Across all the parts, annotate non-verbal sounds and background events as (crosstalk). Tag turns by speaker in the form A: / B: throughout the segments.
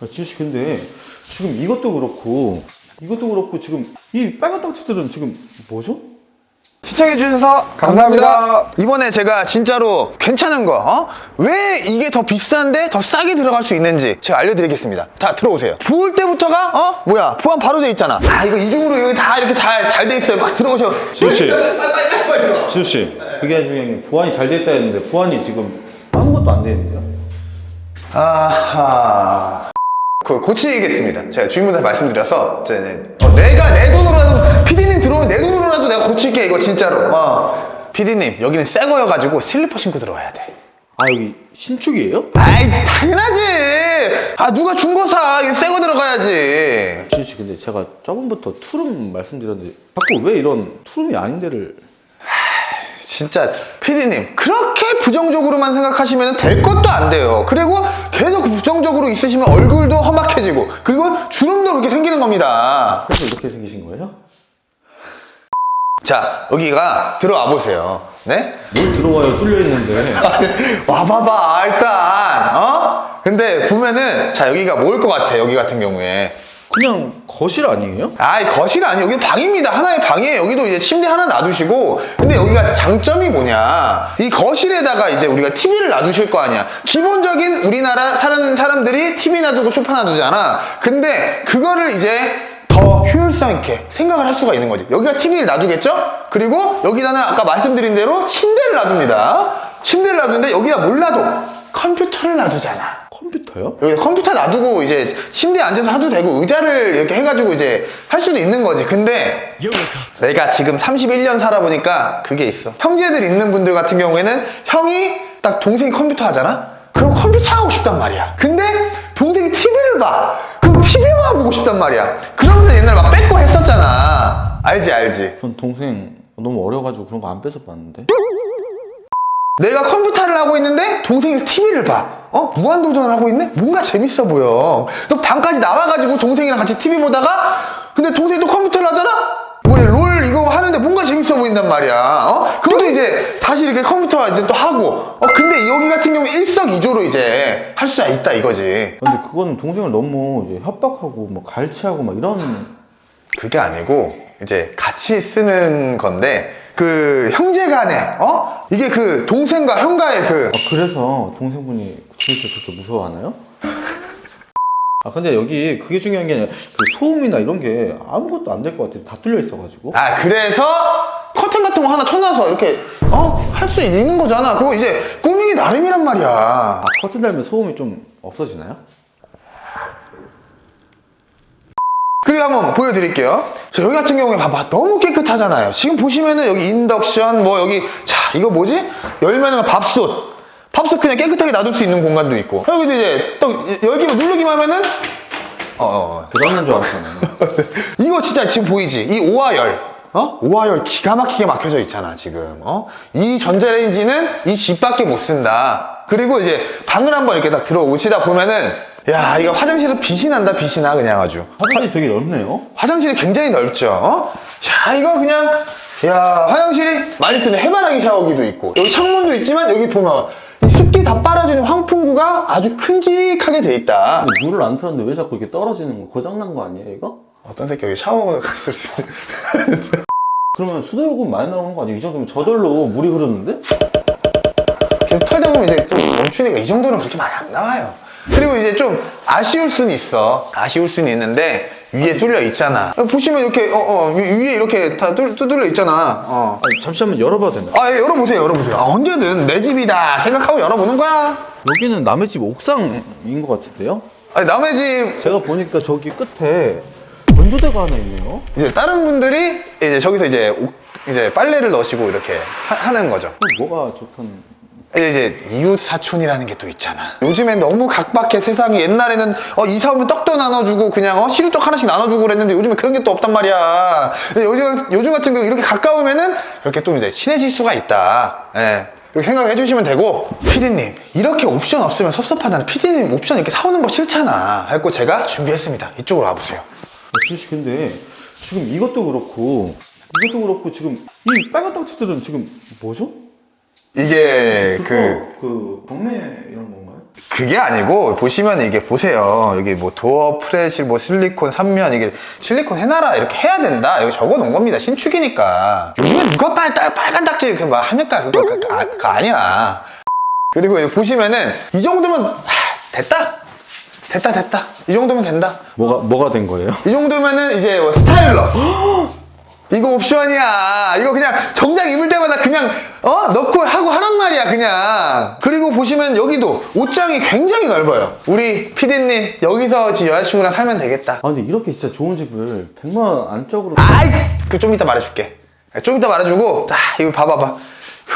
A: 아, 지우 씨 근데 지금 이것도 그렇고 이것도 그렇고 지금 이 빨간 땅치들은 지금 뭐죠?
B: 시청해주셔서 감사합니다. 이번에 제가 진짜로 괜찮은 거, 어? 왜 이게 더 비싼데 더 싸게 들어갈 수 있는지 제가 알려드리겠습니다. 다 들어오세요. 볼 때부터가, 어? 뭐야, 보안 바로 돼 있잖아. 아, 이거 이중으로 여기 다 이렇게 다 잘 돼 있어요. 막 들어오셔.
A: 지우 씨.
B: 빨리, 빨리, 빨리, 빨리 들어와.
A: 지우 씨 그게 중요한 게 보안이 잘 됐다 했는데 보안이 지금 아무것도 안돼 있는데요?
B: 아하. 그 고치겠습니다. 제가 주인분한테 말씀드려서 네. 어, 내가 내 돈으로라도 PD님 들어오면 내 돈으로라도 내가 고칠게 이거 진짜로. 어. PD님 여기는 새 거여가지고 슬리퍼 신고 들어와야 돼.
A: 아 여기 신축이에요?
B: 아이 당연하지. 아 누가 준거 사? 이거 새거 들어가야지.
A: 지우 씨 근데 제가 저번부터 투룸 말씀드렸는데 자꾸 왜 이런 투룸이 아닌 데를
B: 진짜 PD님 그렇게 부정적으로만 생각하시면 될 것도 안 돼요. 그리고 계속 부정적으로 있으시면 얼굴도 험악해지고 그리고 주름도 그렇게 생기는 겁니다.
A: 그래서 이렇게 생기신 거예요?
B: 자 여기가 들어와 보세요. 네?
A: 뭘 들어와요 뚫려 있는데 (laughs)
B: 와봐봐 일단 어? 근데 보면은 자 여기가 뭘 것 같아 여기 같은 경우에
A: 그냥 거실 아니에요?
B: 아이 거실 아니 여기 방입니다. 하나의 방이에요. 여기도 이제 침대 하나 놔두시고. 근데 여기가 장점이 뭐냐? 이 거실에다가 이제 우리가 TV를 놔두실 거 아니야. 기본적인 우리나라 사는 사람들이 TV 놔두고 소파 놔두잖아. 근데 그거를 이제 더 효율성 있게 생각을 할 수가 있는 거지. 여기가 TV를 놔두겠죠? 그리고 여기다는 아까 말씀드린 대로 침대를 놔둡니다. 침대를 놔두는데 여기가 몰라도 컴퓨터를 놔두잖아
A: 컴퓨터요?
B: 여기 컴퓨터 놔두고 이제 침대에 앉아서 하도 되고 의자를 이렇게 해가지고 이제 할 수도 있는 거지. 근데 내가 지금 31년 살아보니까 그게 있어. 형제들 있는 분들 같은 경우에는 형이 딱 동생이 컴퓨터 하잖아? 그럼 컴퓨터 하고 싶단 말이야. 근데 동생이 TV를 봐. 그럼 TV만 보고 싶단 말이야. 그러면서 옛날에 막 뺏고 했었잖아. 알지, 알지.
A: 전 동생 너무 어려가지고 그런 거 안 뺏어 봤는데
B: 내가 컴퓨터를 하고 있는데 동생이 TV를 봐. 어? 무한도전을 하고 있네? 뭔가 재밌어 보여. 또 방까지 나와가지고 동생이랑 같이 TV 보다가 근데 동생이 또 컴퓨터를 하잖아? 뭐, 롤 이거 하는데 뭔가 재밌어 보인단 말이야. 어? 그럼 또 이제 다시 이렇게 컴퓨터 이제 또 하고. 어, 근데 여기 같은 경우 일석이조로 이제 할 수가 있다 이거지.
A: 근데 그거는 동생을 너무 이제 협박하고 뭐 갈취하고 막 이런
B: 그게 아니고 이제 같이 쓰는 건데 그 형제 간에 어? 이게 그 동생과 형과의 그
A: 아, 그래서 동생분이 진짜 그렇게 무서워하나요? 아 근데 여기 그게 중요한 게 아니라 그 소음이나 이런 게 아무것도 안 될 것 같아요 다 뚫려 있어가지고
B: 아 그래서 커튼 같은 거 하나 쳐놔서 이렇게 어? 할 수 있는 거잖아 그거 이제 꾸미기 나름이란 말이야
A: 아 커튼 달면 소음이 좀 없어지나요?
B: 그리고 한번 보여드릴게요 자 여기 같은 경우에 봐봐 너무 깨끗하잖아요 지금 보시면은 여기 인덕션 뭐 여기 자 이거 뭐지? 열면은 밥솥 밥솥 그냥 깨끗하게 놔둘 수 있는 공간도 있고 여기도 이제 또 열기만 누르기만 하면은 어, 어, 어.
A: 대단한 줄 알았잖아요 (laughs)
B: 이거 진짜 지금 보이지? 이 오화열. 어? 오화열 기가 막히게 막혀져 있잖아, 지금. 어? 이 전자레인지는 이 집밖에 못 쓴다. 그리고 이제 방을 한번 이렇게 딱 들어오시다 보면은, 야, 이거 화장실은 빛이 난다, 빛이 나, 그냥 아주.
A: 화장실이 되게 넓네요
B: 화장실이 굉장히 넓죠. 어? 야, 이거 그냥, 야, 화장실이 많이 쓰는 해바라기 샤워기도 있고, 여기 창문도 있지만, 여기 보면, 이 습기 다 빨아주는 환풍구가 아주 큼직하게 돼 있다.
A: 근데 물을 안 틀었는데 왜 자꾸 이렇게 떨어지는 거 고장난 거 아니에요 이거?
B: 어떤 새끼 여기 샤워 (laughs) 갔을 수 있는. (laughs)
A: 그러면 수도요금 많이 나오는 거 아니에요? 이 정도면 저절로 물이 흐르는데?
B: 계속 털다 보면 이제 좀 멈추니까 이 정도는 그렇게 많이 안 나와요. 그리고 이제 좀 아쉬울 수는 있어. 아쉬울 수는 있는데 위에 뚫려 있잖아. 보시면 이렇게 어, 어, 위- 위에 이렇게 다 뚫, 뚫려 있잖아. 어.
A: 아니, 잠시 한번 열어봐도 되나요?
B: 아, 예, 열어보세요, 열어보세요. 아, 언제든 내 집이다 생각하고 열어보는 거야.
A: 여기는 남의 집 옥상인 것 같은데요?
B: 아니, 남의 집
A: 제가 보니까 저기 끝에 건조대가 하나 있네요.
B: 이제 다른 분들이 이제 저기서 이제 옷- 이제 빨래를 넣으시고 이렇게 하, 는 거죠.
A: 뭐가 좋던
B: 이제 이웃 사촌이라는 게 또 있잖아. 요즘엔 너무 각박해 세상이. 옛날에는 어 이사 오면 떡도 나눠주고 그냥 어 시루떡 하나씩 나눠주고 그랬는데 요즘에 그런 게 또 없단 말이야. 요즘 요즘 같은 경우 이렇게 가까우면은 이렇게 또 이제 친해질 수가 있다. 예. 이렇게 생각해 주시면 되고 피디님 이렇게 옵션 없으면 섭섭하다는 피디님 옵션 이렇게 사오는 거 싫잖아. 했고 제가 준비했습니다. 이쪽으로 와보세요.
A: 주식 근데 지금 이것도 그렇고 이것도 그렇고 지금 이 빨간 땅치들은 지금 뭐죠?
B: 이게 그
A: 그 경매 이런 건가요?
B: 그게 아니고 보시면 이게 보세요. 여기 뭐 도어 프레실 뭐 실리콘 3면 이게 실리콘 해놔라 이렇게 해야 된다. 여기 적어 놓은 겁니다. 신축이니까. 요즘에 누가 빨, 빨, 빨간 딱지 이렇게 막 하니까 그거, 그, 그, 아, 그거 아니야. 그리고 여기 보시면은 이 정도면 하, 됐다. 됐다 됐다. 이 정도면 된다.
A: 뭐가 뭐가 된 거예요?
B: 이 정도면은 이제 뭐 스타일러 (gasps) (gasps) 이거 옵션이야. 이거 그냥 정장 입을 때마다 그냥 어? 넣고 하고 하란 말이야 그냥. 그리고 보시면 여기도 옷장이 굉장히 넓어요. 우리 피디님 여기서 지 여자친구랑 살면 되겠다.
A: 아 근데 이렇게 진짜 좋은 집을 100만 원 안쪽으로
B: 아이! 그 좀 이따 말해줄게. 좀 이따 말해주고 아 이거 봐봐봐.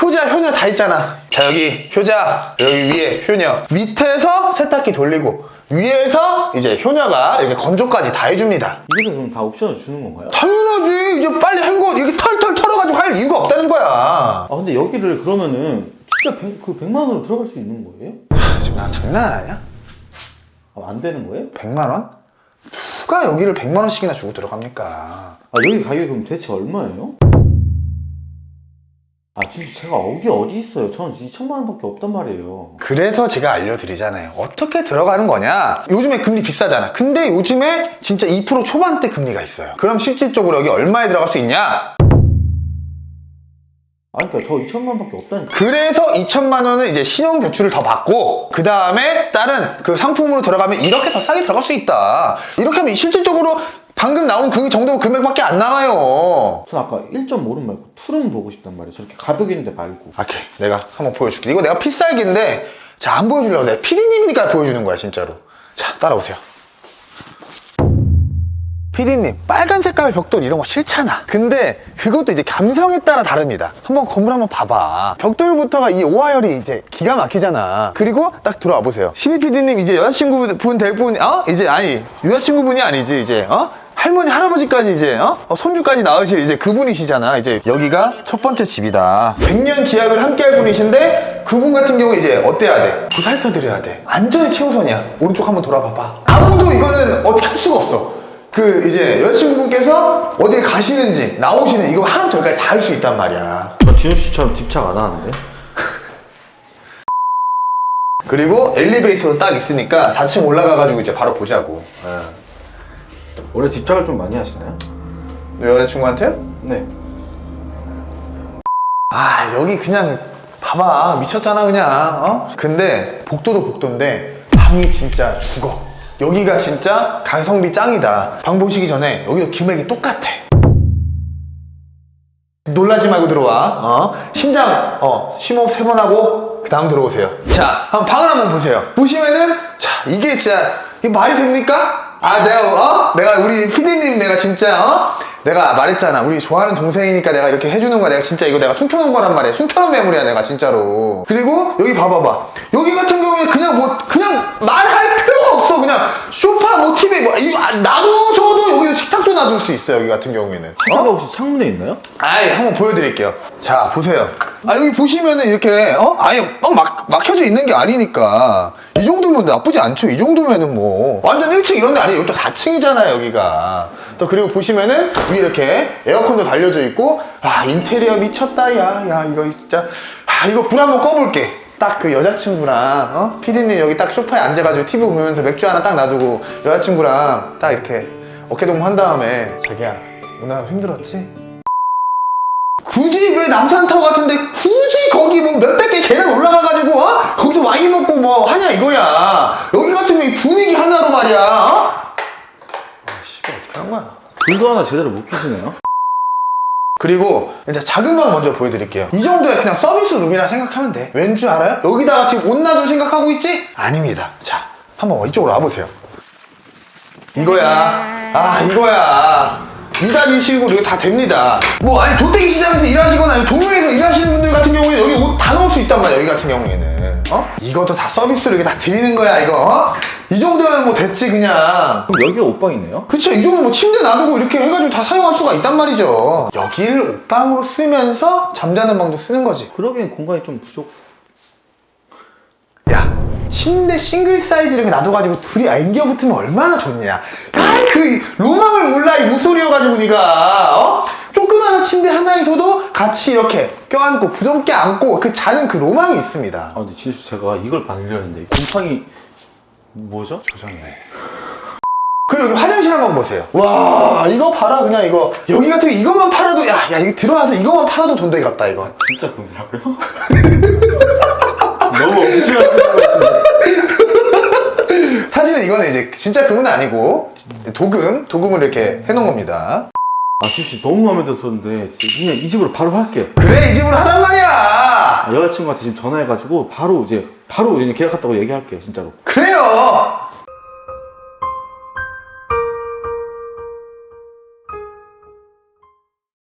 B: 효자 효녀 다 있잖아. 자 여기 효자 여기 위에 효녀. 밑에서 세탁기 돌리고 위에서 이제 효녀가 이렇게 건조까지 다 해줍니다
A: 이게 그럼 다 옵션을 주는 건가요?
B: 당연하지. 이제 빨리 한 거 이렇게 털털 털어가지고 할 이유가 없다는 거야.
A: 아 근데 여기를 그러면은 진짜 100, 그 100만 원으로 들어갈 수 있는 거예요?
B: 지금 나 장난 아니야?
A: 아, 안 되는 거예요?
B: 100만 원? 누가 여기를 100만 원씩이나 주고 들어갑니까?
A: 아 여기 가격이 그럼 대체 얼마예요? 아 진짜 제가 여기 어디 있어요? 저는 2천만 원밖에 없단 말이에요
B: 그래서 제가 알려드리잖아요. 어떻게 들어가는 거냐? 요즘에 금리 비싸잖아. 근데 요즘에 진짜 2% 초반대 금리가 있어요. 그럼 실질적으로 여기 얼마에 들어갈 수 있냐?
A: 아 그러니까 저 2천만 원밖에 없다니까
B: 그래서 2천만 원은 이제 신용 대출을 더 받고 그 다음에 다른 그 상품으로 들어가면 이렇게 더 싸게 들어갈 수 있다. 이렇게 하면 실질적으로 방금 나온 그 정도 금액밖에 안 나와요.
A: 전 아까 1.5룸 말고 투룸 보고 싶단 말이에요. 저렇게 가격 있는데 말고.
B: 오케이. 내가 한번 보여줄게. 이거 내가 필살기인데 자 안 보여주려고 내가 피디님이니까 보여주는 거야 진짜로. 자 따라오세요. 피디님 빨간 색깔 벽돌 이런 거 싫잖아. 근데 그것도 이제 감성에 따라 다릅니다. 한번 건물 한번 봐봐. 벽돌부터가 이 오하열이 이제 기가 막히잖아. 그리고 딱 들어와 보세요. 신희 피디님 이제 여자친구분 될 분, 어? 이제 아니 여자친구분이 아니지 이제 어? 할머니 할아버지까지 이제 어? 어, 손주까지 낳으실 이제 그분이시잖아. 이제 여기가 첫 번째 집이다. 100년 기약을 함께 할 분이신데 그분 같은 경우 이제 어때야 돼? 보살펴 드려야 돼. 안전이 최우선이야. 오른쪽 한번 돌아봐봐. 아무도 이거는 어떻게 할 수가 없어. 그 이제 여자친구분께서 어딜 가시는지 나오시는 이거 하나부터 열까지 다 할 수 있단 말이야.
A: 저 진우 씨처럼 집착 안 하는데?
B: 그리고 엘리베이터도 딱 있으니까 4층 올라가가지고 이제 바로 보자고. 예.
A: 원래 집착을 좀 많이 하시나요?
B: 여자친구한테요?
A: 네
B: 아 여기 그냥 봐봐 미쳤잖아 그냥 어? 근데 복도도 복도인데 방이 진짜 죽어 여기가 진짜 가성비 짱이다 방 보시기 전에 여기도 금액이 똑같아 놀라지 말고 들어와 어? 심장 어 심호흡 세 번 하고 그 다음 들어오세요 자 한번 방을 한번 보세요 보시면은 자 이게 진짜 이게 말이 됩니까? 아 내가 어? 내가 우리 피디님 내가 진짜 어? 내가 말했잖아. 우리 좋아하는 동생이니까 내가 이렇게 해주는 거야. 내가 진짜 이거 내가 숨겨놓은 거란 말이야. 숨겨놓은 매물이야 내가 진짜로. 그리고 여기 봐봐봐. 여기 같은 경우에 그냥 뭐 그냥 말할 필요가 없어. 그냥 소파 뭐 TV 뭐 이거 아, 놔둬서도 여기 식탁도 놔둘 수 있어 여기 같은 경우에는.
A: 회사가 혹시 창문에 있나요?
B: 아이 한번 보여드릴게요. 자 보세요 아 여기 보시면은 이렇게 어? 아예 막, 막 막혀져 있는 게 아니니까. 이 정도면 나쁘지 않죠. 이 정도면은 뭐. 완전 1층 이런 데 아니에요. 여기 또 4층이잖아요 여기가. 또 그리고 보시면은 위에 이렇게 에어컨도 달려져 있고 아 인테리어 미쳤다 야야 이거 진짜. 아 이거 불 한번 꺼볼게. 딱 그 여자친구랑 어? 피디님 여기 딱 소파에 앉아가지고 TV 보면서 맥주 하나 딱 놔두고 여자친구랑 딱 이렇게 어깨동무 한 다음에 자기야 오늘 하루 힘들었지? 굳이 왜 남산타워 같은데 굳이 거기 뭐 몇백 개 계단 올라가가지고 어? 거기서 와인 먹고 뭐 하냐 이거야. 여기 같은 경우 이 분위기 하나로 말이야 어? 아 씨발 어떻게 한 거야?
A: 불도 하나 제대로 못 켜시네요.
B: 그리고 이제 작은 방 먼저 보여드릴게요. 이 정도의 그냥 서비스 룸이라 생각하면 돼. 왠 줄 알아요? 여기다가 지금 옷 놔둘 생각하고 있지? 아닙니다. 자 한번 이쪽으로 와보세요. 이거야. 아 이거야 미닫이식으로 이거 다 됩니다 뭐 아니 도떼기 시장에서 일하시거나 아니면 동묘에서 일하시는 분들 같은 경우에 여기 옷 다 넣을 수 있단 말이야 여기 같은 경우에는 어? 이것도 다 서비스로 이렇게 다 드리는 거야 이거 어? 이 정도면 뭐 됐지 그냥
A: 그럼 여기가 옷방이네요?
B: 그쵸 이 정도 뭐 침대 놔두고 이렇게 해가지고 다 사용할 수가 있단 말이죠 여기를 옷방으로 쓰면서 잠자는 방도 쓰는 거지
A: 그러기엔 공간이 좀 부족
B: 야 침대 싱글 사이즈 이렇게 놔둬가지고 둘이 안겨 붙으면 얼마나 좋냐 아이 그 로망을 몰라 이 무소리여 가지고 네가 어? 조그마한 침대 하나에서도 같이 이렇게 껴안고 부드럽게 안고 그 자는 그 로망이 있습니다.
A: 아 근데 진짜 제가 이걸 반려했는데 곰팡이 뭐죠?
B: 조졌네. 그리고 여기 화장실 한번 보세요. 와, 이거 봐라, 그냥 이거. 여기 같은 거 이것만 팔아도, 야, 야, 이거 들어와서 이것만 팔아도 돈 되겠다, 이거.
A: 진짜 금이라고요? (laughs) 너무 엄청난 것 같은데.
B: 사실은 이거는 이제 진짜 금은 아니고, 도금, 도금을 이렇게 해놓은 겁니다.
A: 아 진짜 너무 마음에 들었었는데 그냥 이 집으로 바로 할게요.
B: 그래, 이 집으로 하란 말이야!
A: 아, 여자친구한테 지금 전화해가지고 바로 이제 바로 그냥 계약했다고 얘기할게요 진짜로.
B: 그래요!